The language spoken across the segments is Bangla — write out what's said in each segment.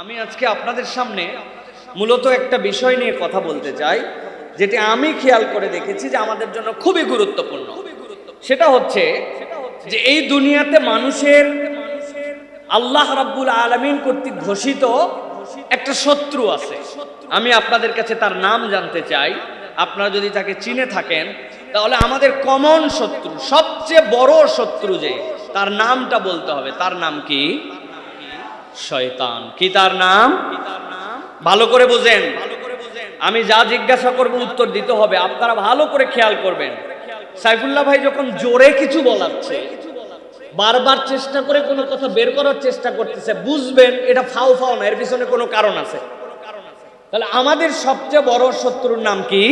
আমি আজকে আপনাদের সামনে মূলত একটা বিষয় নিয়ে কথা বলতে চাই, যেটি আমি খেয়াল করে দেখেছি যে আমাদের জন্য খুবই গুরুত্বপূর্ণ। সেটা হচ্ছে যে এই দুনিয়াতে মানুষের আল্লাহ রাব্বুল আলামিন কর্তৃক ঘোষিত একটা শত্রু আছে। আমি আপনাদের কাছে তার নাম জানতে চাই। আপনারা যদি তাকে চিনে থাকেন, তাহলে আমাদের কমন শত্রু, সবচেয়ে বড় শত্রু যে, তার নামটা বলতে হবে। তার নাম কি? শয়তান। কি তার নাম? ভালো করে বুঝেন। আমি যা জিজ্ঞাসা করব উত্তর দিতে হবে। আপনারা ভালো করে খেয়াল করবেন। সাইফুল্লাহ ভাই যখন জোরে কিছু বলাচ্ছে, বারবার চেষ্টা করে কোনো কথা বের করার চেষ্টা করতেছে, বুঝবেন এটা ফাও ফাও না, এর পিছনে কোনো কারণ আছে। তাহলে আমাদের সবচেয়ে বড় শত্রুর নাম কি?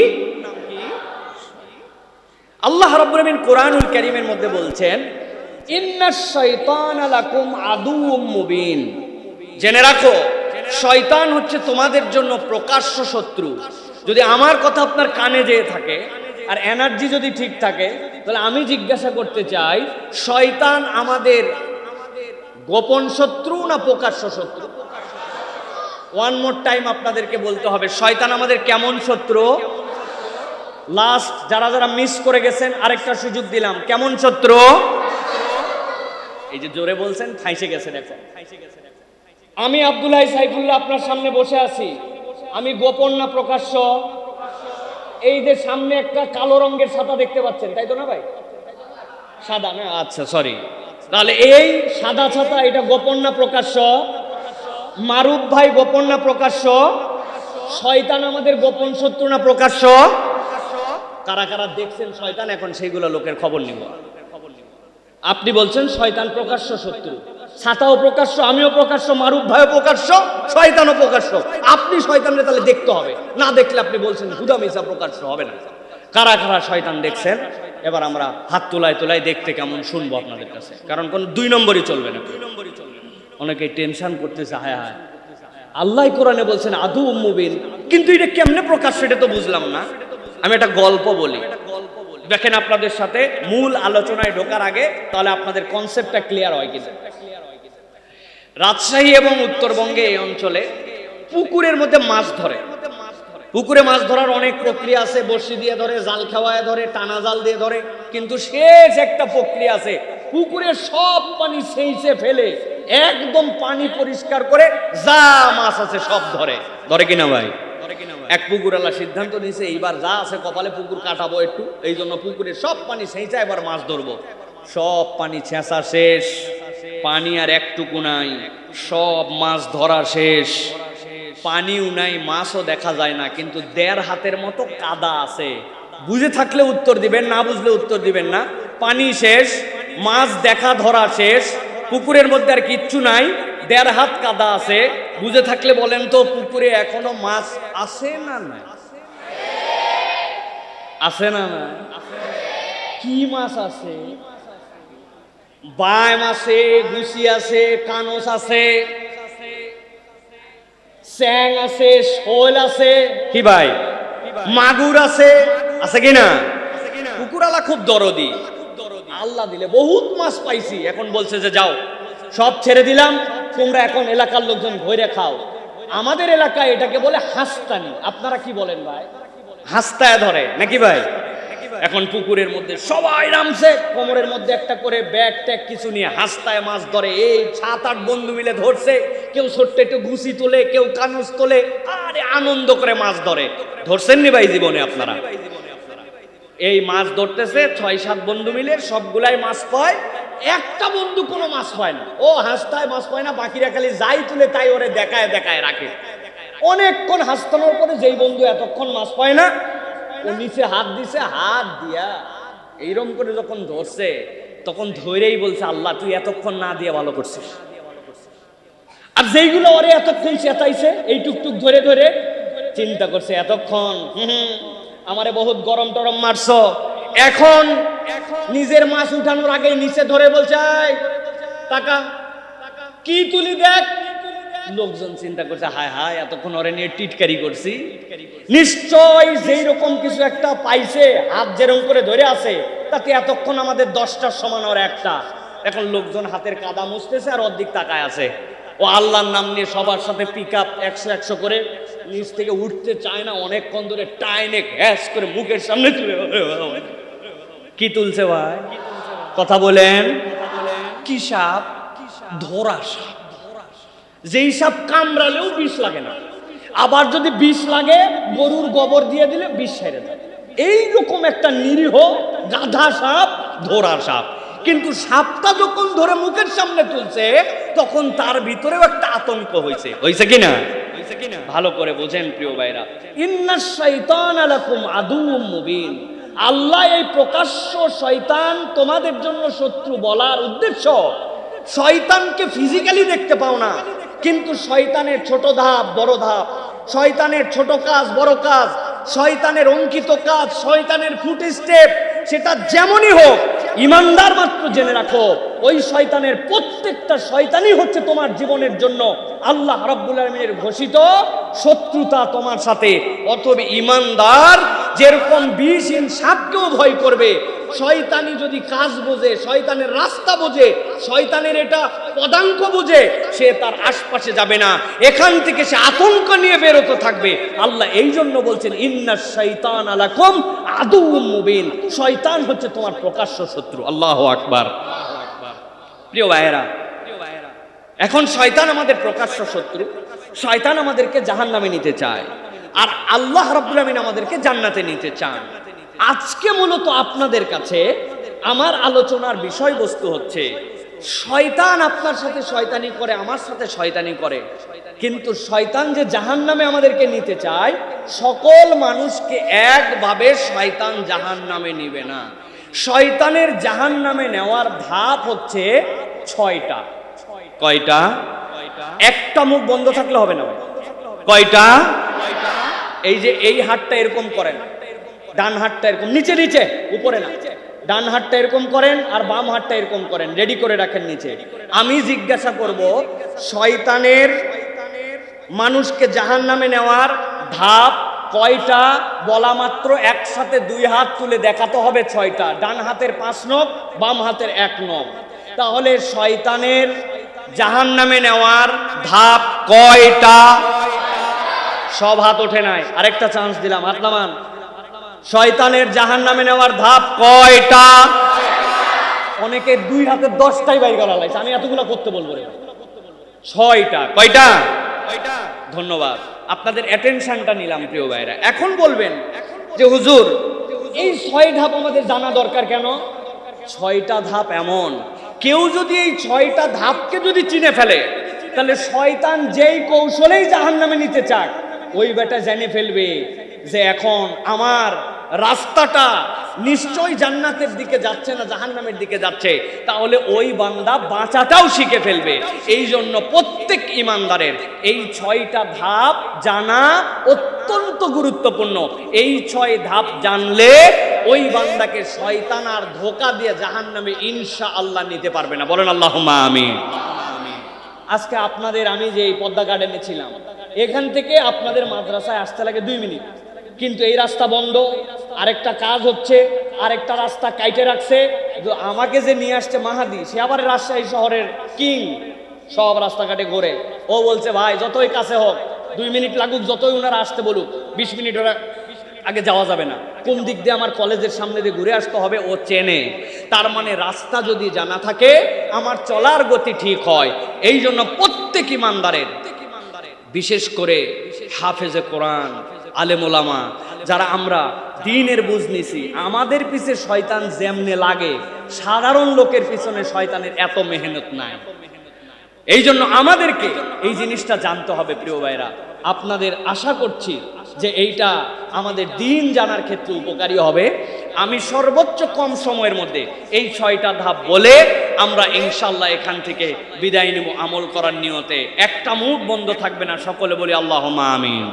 আল্লাহ আমিন কোরআনুল কারীমের মধ্যে বলছেন ইন্নাশ শাইতানা লাকুম মুবিন। জেনে রাখো, শয়তান হচ্ছে তোমাদের জন্য প্রকাশ্য শত্রু। যদি আমার কথা আপনার কানে যেয়ে থাকে, আর এনার্জি যদি ঠিক থাকে, তাহলে আমি জিজ্ঞাসা করতে চাই, শয়তান আমাদের গোপন শত্রু না প্রকাশ্য শত্রু? ওয়ান মোর টাইম আপনাদেরকে বলতে হবে, শয়তান আমাদের কেমন শত্রু? লাস্ট যারা যারা মিস করে গেছেন, আরেকটা সুযোগ দিলাম, কেমন শত্রু? এই যে জোরে বলছেন ফাইসে গেছেন এখন। আমি আবদুল্লাহ সাইফুল্লাহ আপনার সামনে বসে আছি। আমি গোপন না প্রকাশ্য? এই যে সামনে একটা কালো রঙের ছাতা দেখতে পাচ্ছেন, তাই তো না ভাই? সাদা না? আচ্ছা সরি তাহলে এই সাদা ছাতা, এটা গোপন না প্রকাশ্য? মারুফ ভাই গোপন না প্রকাশ্য? শয়তান আমাদের গোপন শত্রু না প্রকাশ্য? কারা কারা দেখছেন শয়তান, এখন সেইগুলো লোকের খবর নিব। আপনি বলছেন শয়তান প্রকাশ্য শত্রু। ছাতাও প্রকাশ্য, আমিও প্রকাশ্য, মারুফ ভাইও প্রকাশ্য, শয়তানও প্রকাশ্য। আপনি শয়তানরে তাহলে দেখতে হবে। না দেখলে আপনি বলছেন, হুদা মিসা প্রকাশ্য হবে না। কারা কারা শয়তান দেখছেন? এবার আমরা হাত তোলায় তোলায় দেখতে কেমন শুনব আপনাদের কাছে। কারণ কোন দুই নম্বরই চলবে না। অনেকে টেনশন করতেছে, হায় হায়। আল্লাহ কোরআনে বলছেন, আদু মুবিন কিন্তু এটা কেমনে প্রকাশ, সেটা তো বুঝলাম না। আমি একটা গল্প বলি। দেখেন আপনাদের সাথে মূল আলোচনায় ঢোকার আগে, তাহলে আপনাদের কনসেপ্টটা ক্লিয়ার হয় কিনা। রাজশাহী এবং উত্তরবঙ্গে এই অঞ্চলে পুকুরের মধ্যে মাছ ধরে। পুকুরে মাছ ধরার অনেক প্রক্রিয়া আছে বড়শি দিয়ে ধরে জাল খাওয়ায় ধরে টানা জাল দিয়ে ধরে কিন্তু শেষ একটা প্রক্রিয়া আছে। পুকুরে সব পানি সেইচে ফেলে একদম পানি পরিষ্কার করে যা মাছ আছে সব ধরে। ধরে কিনা ভাই? এক পুকুরালা সিদ্ধান্ত নিয়েছে এইবার যা আছে কপালে পুকুর কাটাবো একটু। এই জন্য পুকুরে সব পানি সেইচা এবার মাছ ধরবো। সব পানি ছেঁচা শেষ। পানি আর একটুকু নাই, সব মাছ ধরা শেষ। পানিও নাই, মাছও দেখা যায় না, কিন্তু দেড় হাতের মতো কাদা আছে। বুঝে থাকলে উত্তর দিবেন, না বুঝলে উত্তর দিবেন না। পানি শেষ, মাছ দেখা ধরা শেষ, পুকুরের মধ্যে আর কিচ্ছু নাই, দেড় হাত কাদা আছে। বুঝে থাকলে বলেন তো, পুকুরে এখনও মাছ আছে না নাই? আছে না না কি মাছ আছে? বাইম আছে গুছি আছে কানস আছে। স্যাং আছে শোল আছে। কি ভাই? মাগুর আছে। আছে কি না? কুকুরালা খুব দরদি। আল্লাহ দিলে বহুত মাছ পাইছি এখন বলছে যে যাও। সব ছেড়ে দিলাম তোমরা এখন এলাকার লোকজন ঘরে খাও। আমাদের এলাকায় এটাকে বলে হাস্তানি। আপনারা কি বলেন ভাই? হাস্তায় ধরে নাকি ভাই? এখন পুকুরের মধ্যে সবাই নামছে। কোমরের মধ্যে একটা করে ব্যাগ ট্যাগ কিছু নিয়ে হাস্তায় মাছ ধরে। এই সাত আট বন্ধু মিলে ধরছে। কেউ ছোট্ট একটু ঘুষি তোলে, কেউ কানুস তোলে। আরে আনন্দ করে মাছ ধরে। ধরছেন নি ভাই জীবনে আপনারা? এই মাছ ধরতেছে ছয় সাত বন্ধু মিলে, সবগুলাই মাছ পায়। একটা বন্ধু কোনো মাছ পায় না। ও হাসতায় মাছ পায় না, বাকিরা খালি যাই তুলে তাই ওরে দেখায় দেখায় রাখে। অনেকক্ষণ হাসতানোর পরে যেই বন্ধু এতক্ষণ মাছ পায় না ও নিচে হাত দিছে, হাত দিয়া এইরকম করে যখন ধরছে, তখন ধরেই বলছে, আল্লাহ, তুই এতক্ষণ না দিয়ে ভালো করছিস। আর যেইগুলো ওরে এতক্ষণ চেতাইছে এই টুকটুক ধরে ধরে চিন্তা করছে, এতক্ষণ হুম আমারে বহুত গরম টরম মারছ। এখন নিজের মাছ উঠানোর আগে নিচে ধরে বলছে টাকা, কি তুলি দেখ? লোকজন চিন্তা করছে, হায় হায়, এতক্ষণ ওরে নিয়ে টিটকারি করছি। নিশ্চয় যেই রকম কিছু একটা পাইছে, হাত যেরকম করে ধরে আছে, তাতে এতক্ষণ আমাদের দশটার সমান ওর একটা। এখন লোকজন হাতের কাদা মুছতেছে আর অর্ধেক তাকায় আছে। ও আল্লাহর নাম নিয়ে সবার সাথে পিক আপ একশো একশো করে নিচ থেকে উঠতে চায় না, অনেকক্ষণ ধরে টাইনে গ্যাস করে মুখের সামনে তুলে কি তুলছে ভাই? কথা বলেন। কি সাপ? ধরা সাপ। যেই সাপ কামড়ালেও বিষ লাগে না। আবার যদি বিষ লাগে, গরুর গোবর দিয়ে দিলে বিষ সেরে যায় এইরকম একটা নিরীহ গাধা সাপ ধরা সাপ। কিন্তু সাপটা যখন ধরে মুখের সামনে তুলছে, তখন তার ভিতরেও একটা আতঙ্ক হয়েছে। হয়েছে কিনা ভালো করে বোঝেন প্রিয় ভাইরা। ইন্না শৈতান আলাকুম আদুউম মুবিন। আল্লাহ এই প্রকাশ্য শয়তান তোমাদের জন্য শত্রু বলার উদ্দেশ্য, শয়তানকে ফিজিক্যালি দেখতে পাও না। কিন্তু শয়তানের ছোট ধাপ বড় ধাপ। শয়তানের ছোট কাজ বড় কাজ। শয়তানের অঙ্কিত কাজ, শয়তানের ফুট স্টেপ সেটা যেমনই হোক, ইমানদার মাত্র জেনে রাখো, ওই শয়তানের প্রত্যেকটা শয়তানই হচ্ছে তোমার জীবনের জন্য আল্লাহ রাব্বুল আলমিনের ঘোষিত শত্রুতা তোমার সাথে। অথবা ইমানদার যেরকম বিষ ইন সাপকেও ভয় করবে, শয়তানি যদি কাজ বোঝে, শয়তানের রাস্তা বোঝে, শয়তানের এটা পদাঙ্ক বোঝে, সে তার আশপাশে যাবে না। এখান থেকে সে আতঙ্ক নিয়ে বেরোতে থাকবে। আল্লাহ এই জন্য বলছেন, ইন্না শৈতান আলাকুম আদু মুবিন। শয়তান হচ্ছে তোমার প্রকাশ্য শত্রু। আল্লাহ আকবার। প্রিয় ভাইয়েরা, এখন শয়তান আমাদের প্রকাশ্য শত্রু। শয়তান আমাদেরকে জাহান নামে নিতে চায়। আর আল্লাহ রাব্বুল আমিন আমাদেরকে জান্নাতে নিতে চান। আজকে মূলত আপনাদের কাছে আমার আলোচনার বিষয়বস্তু হচ্ছে শয়তান আপনার সাথে শয়তানি করে আমার সাথে শয়তানি করে। কিন্তু শয়তান যে জাহান নামে আমাদেরকে নিতে চায় সকল মানুষকে একভাবে শয়তান জাহান নামে নিবে না। শয়তানের জাহান নামে নেওয়ার ধাপ হচ্ছে ছয়টা। কয়টা? একটা মুখ বন্ধ থাকলে হবে না কয়টা? এই যে এই হাতটা এরকম করেন, ডান হাতটা এরকম, নিচে নিচে, উপরে না। ডান হাতটা এরকম করেন আর বাম হাতটা এরকম করেন, রেডি করে রাখেন নিচে। আমি জিজ্ঞাসা করব, শয়তানের মানুষকে জাহান নামে নেওয়ার ধাপ কয়টা? বলা মাত্র একসাথে দুই হাত তুলে দেখাতে হবে ছয়টা। ডান হাতের পাঁচ নখ, বাম হাতের এক নখ। তাহলে শয়তানের জাহান নামে নেওয়ার ধাপ কয়টা? সব হাত ওঠে নাই। আরেকটা চান্স দিলাম হাত নামান। শয়তানের জাহান নামে নেওয়ার ধাপ কয়টা? অনেকে দুই হাতে দশটাই বাই করা লাগছে আমি এতগুলো করতে বলব রে। ছয়টা কয়টা? ধন্যবাদ। আপনাদের অ্যাটেনশনটা নিলাম প্রিয় ভাইরা এখন বলবেন যে হুজুর এই ছয় ধাপ আমাদের জানা দরকার কেন? ছয়টা ধাপ এমন। কেউ যদি এই ছয়টা ধাপকে যদি চিনে ফেলে তাহলে শয়তান যেই কৌশলেই জাহান নামে নিতে চাক ওই বেটা জেনে ফেলবে যে এখন আমার রাস্তাটা নিশ্চয় জান্নাতের দিকে যাচ্ছে না জাহান্নামের দিকে যাচ্ছে। তাহলে ওই বান্দা বাঁচাটাও শিখে ফেলবে। এই জন্য প্রত্যেক ইমানদারের এই ছয়টা ধাপ জানা অত্যন্ত গুরুত্বপূর্ণ। এই ছয় ধাপ জানলে ওই বান্দাকে শয়তান আর ধোকা দিয়ে জাহান্নামে ইনশা আল্লাহ নিতে পারবে না। বলেন আল্লাহ আমিন। আজকে আপনাদের আমি যে এই পদ্মা গার্ডেনে ছিলাম এখান থেকে আপনাদের মাদ্রাসায় আসতে লাগে দুই মিনিট। কিন্তু এই রাস্তা বন্ধ। আরেকটা কাজ হচ্ছে, আরেকটা রাস্তা কাইটে রাখছে। আমাকে যে নিয়ে আসছে মাহাদি, সে আবার রাজশাহী শহরের কিং। সব রাস্তাঘাটে ঘোরে। ও বলছে, ভাই, যতই কাছে হোক, দুই মিনিট লাগুক, যতই ওনারা আসতে বলুক, বিশ মিনিট ওরা আগে যাওয়া যাবে না। কোন দিক দিয়ে আমার কলেজের সামনে দিয়ে ঘুরে আসতে হবে, ও চেনে। তার মানে রাস্তা যদি জানা থাকে, আমার চলার গতি ঠিক হয়। এই জন্য প্রত্যেক ইমানদারের বিশেষ করে হাফেজে কোরআন আলেমোলামা যারা আমরা দিনের বুঝ নিছি, আমাদের পিছে শয়তান যেমনে লাগে, সাধারণ লোকের পিছনে শয়তানের এত মেহনত নাই। এই জন্য আমাদেরকে এই জিনিসটা জানতে হবে, প্রিয় ভাইরা আপনাদের আশা করছি যে এইটা আমাদের দিন জানার ক্ষেত্রে উপকারী হবে। আমি সর্বোচ্চ কম সময়ের মধ্যে এই ছয়টা ধাপ বলে আমরা ইনশাল্লাহ এখান থেকে বিদায় নেব আমল করার নিয়তে। একটা মুখ বন্ধ থাকবে না, সকলে বলি আল্লাহ আমিন।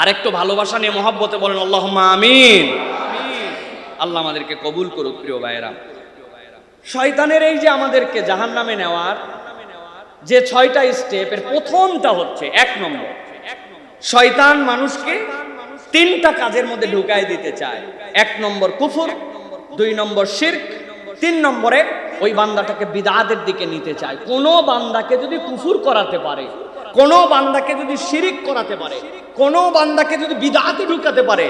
আর একটু ভালোবাসা নিয়ে মহাব্বতে বলেন আল্লাহ আমিন। আল্লাহ আমাদেরকে কবুল করুক, প্রিয় ভাইয়েরা। শয়তানের এই যে আমাদেরকে জাহান নামে নেওয়ার যে ছয়টা স্টেপ এর প্রথমটা হচ্ছে এক নম্বর। শয়তান মানুষকে তিনটা কাজের মধ্যে ঢুকাই দিতে চায়। এক নম্বর কুফুর, দুই নম্বর শির্ক, তিন নম্বরে ওই বান্দাটাকে বিদাতের দিকে নিতে চায়। কোনো বান্দাকে যদি কুফুর করাতে পারে, কোনো বান্দাকে যদি শিরিক করাতে পারে, কোনো বান্দাকে যদি বিদাতে ঢুকাতে পারে,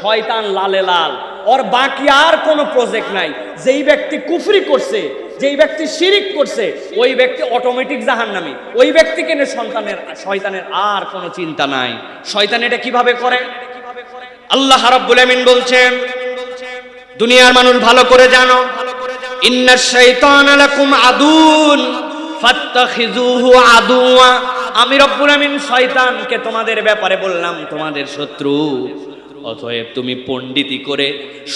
শয়তান লালে লাল। ওর বাকি আর কোনো প্রজেক্ট নাই। যেই ব্যক্তি কুফরি করছে, যেই ব্যক্তি শিরিক করছে, ওই ব্যক্তি অটোমেটিক জাহান্নামী। ওই ব্যক্তিকে নিয়ে সন্তানের, শয়তানের আর কোনো চিন্তা নাই। শয়তান এটা কীভাবে করে? আল্লাহ রাব্বুল আমিন বলছেন, দুনিয়ার মানুষ ভালো করে জানো, ইন্না শাইতান লাকুম আদুন ফাত্তাখিজুহু আদুয়া আমি রব্বুল আমিন শয়তানকে তোমাদের ব্যাপারে বললাম, তোমাদের শত্রু। অতএব তুমি পণ্ডিতি করে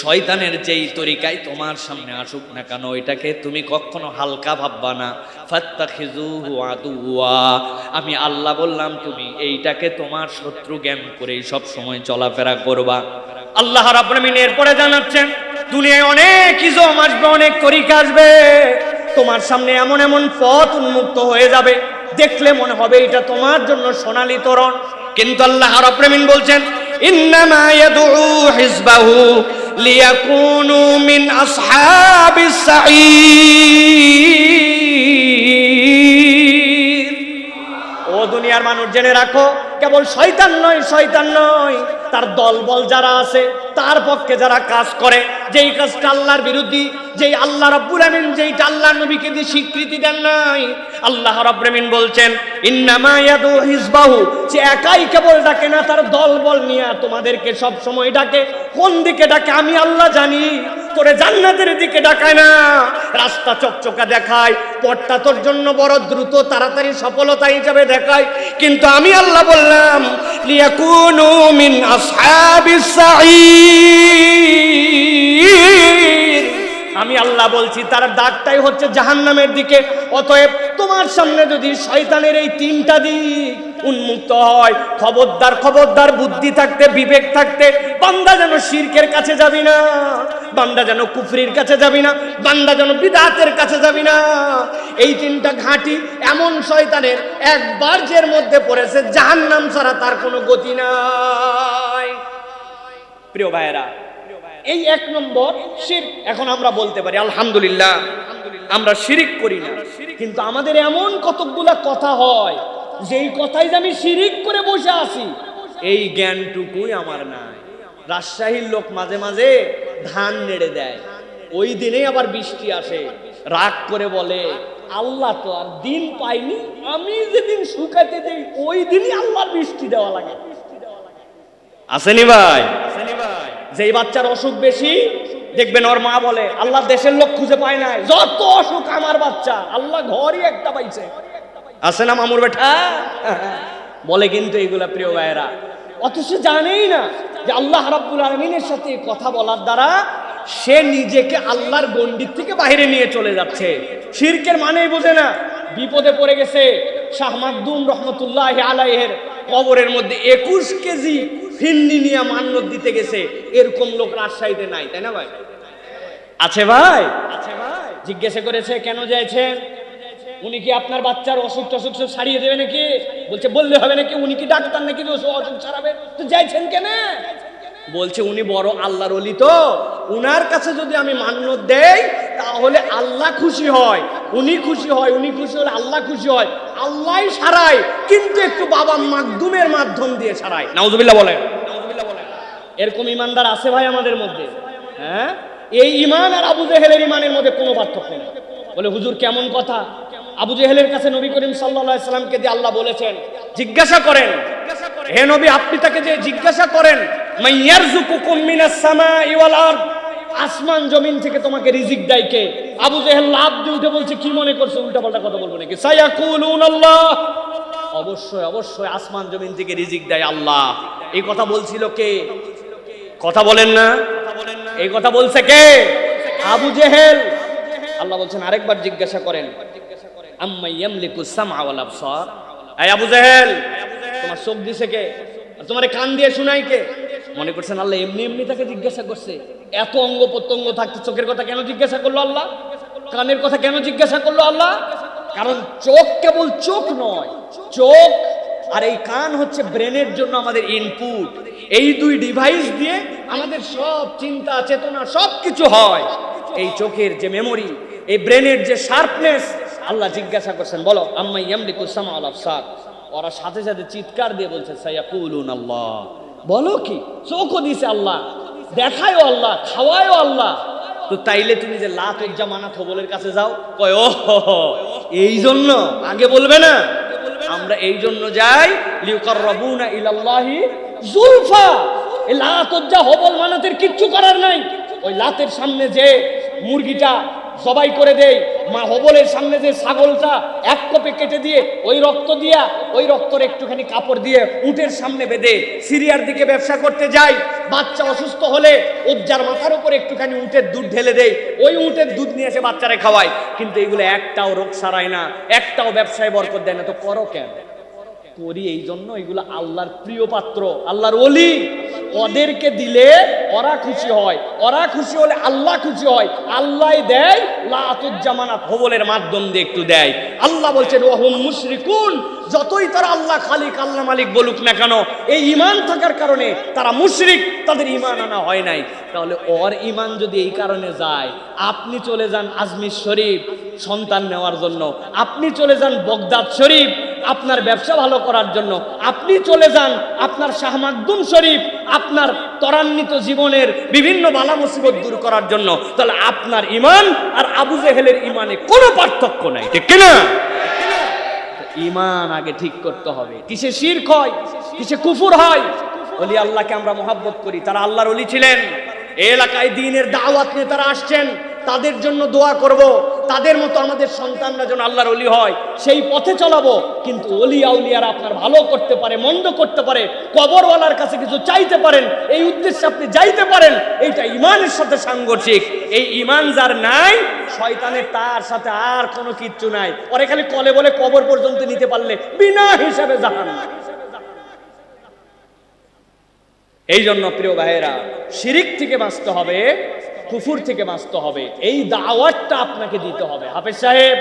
শয়তানের যেই তরিকায় তোমার সামনে আসুক না কেন ওইটাকে তুমি কখনো হালকা ভাববা না। ফাত্তাখিজুহু আদুয়া আমি আল্লাহ বললাম, তুমি এইটাকে তোমার শত্রু জ্ঞান করেই সব সময় চলাফেরা করবা। আল্লাহ রাব্বুল আমিন এরপরে জানাচ্ছেন, দুনিয়ায় অনেক ইজম আসবে, অনেক তরিকা আসবে। তোমার সামনে এমন এমন পথ উন্মুক্ত হয়ে যাবে, দেখলে মনে হবে এটা তোমার জন্য সোনালী তরণ। কিন্তু আল্লাহ রাব্বুল আমিন বলছেন ইন্নামা ইয়াদউ হিজবাহু লিয়াকুনু মিন আসহাবিস সাঈর ও দুনিয়ার মানুষ জেনে রাখো কেবল শয়তান নয় শয়তান নয়। তার দলবল যারা আছে, তার পক্ষে যারা কাজ করে, যেই কাজটা আল্লাহর বিরুদ্ধে, যেই আল্লাহ রাব্বুল আমিন যেইটা আল্লাহ নবীকে দিয়ে স্বীকৃতি দেন নাই, আল্লাহ রাব্বুল আমিন বলছেন, ইন্নামা ইয়াদু হিজবাহু যে একাই কেবল ডাকে না, তার দলবল নিয়ে তোমাদেরকে সব সময় ডাকে। কোন দিকে ডাকে? আমি আল্লাহ জানি। তোরে জান্নাতের দিকে ডাকায় না। রাস্তা চকচকা দেখায়, পথটা তোর জন্য বড় দ্রুত, তাড়াতাড়ি সফলতা হিসাবে দেখায়। কিন্তু আমি আল্লাহ বললাম মিন আমি আল্লাহ বলছি, তার ডাকটাই হচ্ছে জাহান্নামের দিকে। অতএব তোমার সামনে যদি শয়তানের এই তিনটা দিক উন্মুক্ত হয়। খবরদার খবরদার, বুদ্ধি থাকতে, বিবেক থাকতে, বান্দা যেন শিরকের কাছে যাবি না, বান্দা যেন কুফরির কাছে যাবি না, বান্দা যেন বিদাতের কাছে যাবি না। এই তিনটা ঘাঁটি এমন শয়তানের একবার যের মধ্যে পড়েছে, জাহান্নাম ছাড়া তার কোনো গতি নাই। প্রিয় ভাইয়েরা, এই এক নম্বর শির এখন আমরা বলতে পারি, আলহামদুলিল্লাহ, আমরা শিরিক করি না। কিন্তু আমাদের এমন কতকগুলা কথা হয় যেই কথাই যে আমি শিরিক করে বসে আছি, এই জ্ঞানটুকুই আমার নাই। রাজশাহীর লোক মাঝে মাঝে ধান নেড়ে দেয়। ওই দিনেই আবার বৃষ্টি আসে। রাগ করে বলে, আল্লাহ তো আর দিন পাইনি, আমি যেদিন শুকাতে দেই, ওই দিনই আল্লাহর বৃষ্টি দেওয়া লাগে। আসেনি ভাই? যেই বাচ্চার অসুখ বেশি, দেখবেন ওর মা বলে, আল্লাহ দেশের লোক খুঁজে পায় নাই, যত অসুখ আমার বাচ্চা, আল্লাহ ঘরই একটা পাইছে। আছে না মামুর বেটা? বলে কিন্তু এইগুলা প্রিয় ভাইয়েরা। অথচ জানেই না যে আল্লাহ রাব্বুল আলমিনের সাথে কথা বলার দ্বারা সে নিজেকে আল্লাহর গণ্ডির থেকে বাইরে নিয়ে চলে যাচ্ছে। শিরকের মানেই বোঝে না বিপদে পড়ে গেছে। শাহ মাকদুম রহমতুল্লাহ আলাইহের কবরের মধ্যে একুশ কেজি ফিন্নি নিয়ে মান্যত দিতে গেছে। এরকম লোক রাজশাহীতে নাই তাই না ভাই? আছে ভাই? আছে ভাই। জিজ্ঞাসা করেছে কেন যাইছেন? উনি কি আপনার বাচ্চার অসুখ টসুখ সব সারিয়ে দেবে নাকি? বলছে, বললে হবে নাকি, উনি কি ডাক্তার নাকি ওসব অসুখ সারাবে? তো যাইছেন কেন? বলছে, উনি বড় আল্লাহর অলি তো। উনার কাছে যদি আমি মান্য দেই, তাহলে আল্লাহ খুশি হয়। উনি খুশি হয়, উনি খুশি হলে আল্লাহ খুশি হয়। আল্লাহ সারায়, কিন্তু একটু বাবা মাধ্যমের মাধ্যম দিয়ে সারায়। নাউজুবিল্লাহ বলেন। এরকম ইমানদার আছে ভাই আমাদের মধ্যে? হ্যাঁ? এই ইমান আর আবু জেহেলের ইমানের মধ্যে কোনো পার্থক্য নেই। বলে, হুজুর, কেমন কথা? আবু জেহেলের কাছে নবী করিম সাল্লাহ সাল্লামকে দিয়ে আল্লাহ বলেছেন, জিজ্ঞাসা করেন, হে নবী, আপনি তাকে যে জিজ্ঞাসা করেন আসমান, জমিন থেকে তোমাকে রিজিক দেয় কে? আবু জেহেল লাভ দিয়ে উঠে বলছে, কি মনে করছে? উল্টা পাল্টা কথা বলব নাকি? আল্লাহ অবশ্যই অবশ্যই, আসমান, জমিন থেকে রিজিক দেয় আল্লাহ। এই কথা বলছিল কে? কথা বলেন না। এই কথা বলছে কে? আবু জেহেল। আল্লাহ বলছেন, আরেকবার জিজ্ঞাসা করেন। আম্মা ইয়ামলিকু সামআ ওয়াল আবসার। এই আবু জেহেল তোমার চোখ দিছে কে? আর তোমার কান দিয়ে শুনাই কে? মনে করছেন আল্লাহ এমনি এমনি তাকে জিজ্ঞাসা করছে। এত অঙ্গ প্রত্যঙ্গ থাকতে চোখের কথা কেন জিজ্ঞাসা করল আল্লাহ? কানের কথা কেন জিজ্ঞাসা করল আল্লাহ? কারণ চোখ কেবল চোখ নয় চোখ আর এই কান হচ্ছে ব্রেনের জন্য আমাদের ইনপুট এই দুই ডিভাইস দিয়ে আমাদের সব চিন্তা চেতনা সব কিছু হয়। এই চোখের যে মেমোরি এই ব্রেনের যে শার্পনেস আল্লাহ জিজ্ঞাসা করছেন, বলো, আম্মা ইয়ামলিকু সামা আল আবসার? ওরা সাথে সাথে চিৎকার দিয়ে বলছে সাইয়াকুলুন আল্লাহ বলো কি, চোখও দিছে আল্লাহ, দেখায়ও আল্লাহ, খাওয়ায়ও আল্লাহ। তো তাইলে তুমি যে লাত উজ্জা মানা থবলের কাছে যাও, কয় ও এই জন্য? আগে বলবে না। আমরা এই জন্য যাই লিউকার রবুনা ইলাল্লাহি জুলফা। এই লাত হবল মানাতের কিচ্ছু করার নাই। ওই লাতের সামনে যে মুরগিটা সবাই করে দেয় মা হবলের সামনে যে ছাগলটা এক কপে কেটে দিয়ে ওই রক্ত দিয়া, ওই রক্তর একটুখানি কাপড় দিয়ে উটের সামনে বেঁধে সিরিয়ার দিকে ব্যবসা করতে যাই। বাচ্চা অসুস্থ হলে উজ্জার মাথার উপর একটুখানি উটের দুধ ঢেলে দেয় ওই উটের দুধ নিয়ে এসে বাচ্চারা খাওয়ায় কিন্তু এগুলো একটাও রোগ সারায় না, একটাও ব্যবসায় বরকত দেয় না। তো করো কেন? করি এই জন্য এগুলো আল্লাহর প্রিয় পাত্র, আল্লাহর অলি ওদেরকে দিলে ওরা খুশি হয়, ওরা খুশি হলে আল্লাহ খুশি হয়। আল্লাহ দেয় লাতুজ্জামানাত হবলের মাধ্যম দিয়ে একটু দেয়। আল্লাহ বলছেন, ওহম মুশরিকুন, যতই তারা আল্লাহ খালিক, আল্লাহ মালিক বলুক না কেন, এই ইমান থাকার কারণে তারা মুশরিক, তাদের ইমান আনা হয় নাই। তাহলে ওর ইমান যদি এই কারণে যায়, আপনি চলে যান আজমির শরীফ সন্তান নেওয়ার জন্য। আপনি চলে যান বগদাদ শরীফ আপনার ব্যবসা ভালো করার জন্য। আপনি চলে যান আপনার শাহ মাকদুম শরীফ আপনার ত্বরান্বিত জীবনের বিভিন্ন বালা মুসিবত দূর করার জন্য তাহলে আপনার ইমান আর আবু জেহেলের ইমানে কোনো পার্থক্য নাই। ঠিক কিনা? ইমান আগে ঠিক করতে হবে। কিসে শির হয় কিসে কুফুর হয়? অলি আল্লাহকে আমরা মহাব্বত করি। তারা আল্লাহর অলি ছিলেন। এলাকায় দিনের দাওয়াত নিয়ে তারা আসছেন। তাদের জন্য দোয়া করব। তাদের মতো আমাদের সন্তানরা যেন আল্লাহর অলি হয়, সেই পথে চলাবো। কিন্তু অলি আউলিয়ারা আপনার ভালো করতে পারে, মন্দ করতে পারে, কবরওয়ালার কাছে কিছু চাইতে পারেন, এই উদ্দেশ্যে আপনি যাইতে পারেন, এইটা ইমানের সাথে সাংঘর্ষিক। এই ইমান যার নাই, শয়তানের তার সাথে আর কোনো কিচ্ছু নাই। ওরে খালি কলে বলে কবর পর্যন্ত নিতে পারলে বিনা হিসাবে জাহান এই জন্য প্রিয় ভাইয়েরা, শিরিক থেকে বাঁচতে হবে কুফুর থেকে বাঁচতে হবে। এই দাওয়াতটা আপনাকে দিতে হবে। হাফেজ সাহেব,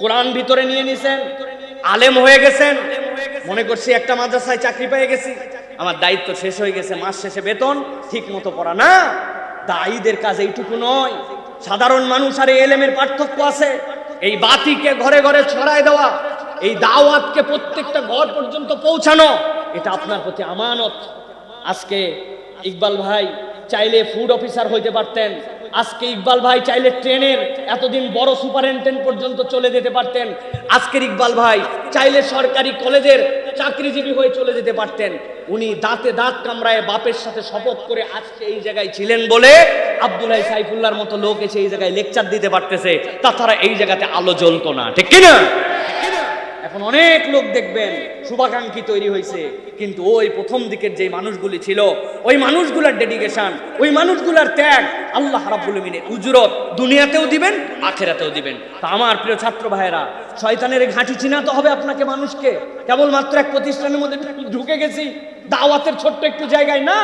কোরআন ভিতরে নিয়ে নিছেন, আলেম হয়ে গেছেন। মনে করছি একটা মাদ্রাসায় চাকরি পেয়ে গেছি। আমার দায়িত্ব শেষ হয়ে গেছে, মাস শেষে বেতন ঠিক মতো পড়া না। দায়ীদের কাজ এইটুকু নয়। সাধারণ মানুষ আর এলেমের পার্থক্য আছে। এই বাতিকে ঘরে ঘরে ছড়ায় দেওয়া, এই দাওয়াতকে প্রত্যেকটা ঘর পর্যন্ত পৌঁছানো, এটা আপনার প্রতি আমানত। আজকে ইকবাল ভাই চাইলে ফুড অফিসার হইতে পারতেন। আজকে ইকবাল ভাই চাইলে ট্রেনের এতদিন বড় সুপারিনটেন্ডেন্ট পর্যন্ত চলে যেতে পারতেন। আজকের ইকবাল ভাই চাইলে সরকারি কলেজের চাকরিজীবী হয়ে চলে যেতে পারতেন। উনি দাঁতে দাঁত কামড়ায় বাপের সাথে শপথ করে আজকে এই জায়গায় ছিলেন বলে আব্দুল্লাহ সাইফুল্লাহর মতো লোক এসে এই জায়গায় লেকচার দিতে পারতেছে। তাছাড়া এই জায়গাতে আলো জ্বলতো না, ঠিক কিনা? এখন অনেক লোক দেখবেন শুভাকাঙ্ক্ষী তৈরি হয়েছে, কিন্তু ওই প্রথম দিকের যে মানুষগুলি ছিল, ওই মানুষগুলার ডেডিকেশন ওই মানুষগুলার ত্যাগ আল্লাহ রাব্বুল মিনের উজরত দুনিয়াতেও দিবেন, আখেরাতেও দিবেন। তা আমার প্রিয় ছাত্র ভাইয়েরা, শয়তানের ঘাঁটি চিনাতে হবে আপনাকে মানুষকে। কেবলমাত্র এক প্রতিষ্ঠানের মধ্যে ঢুকে গেছি, দাওয়াতের ছোট্ট একটু জায়গায় না।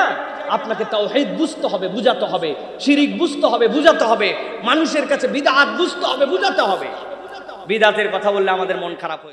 আপনাকে তাও হেদ বুঝতে হবে, বুঝাতে হবে, শিরিক বুঝতে হবে, বুঝাতে হবে, মানুষের কাছে বিদাত বুঝতে হবে, বুঝাতে হবে। বিদাতের কথা বললে আমাদের মন খারাপ হয়ে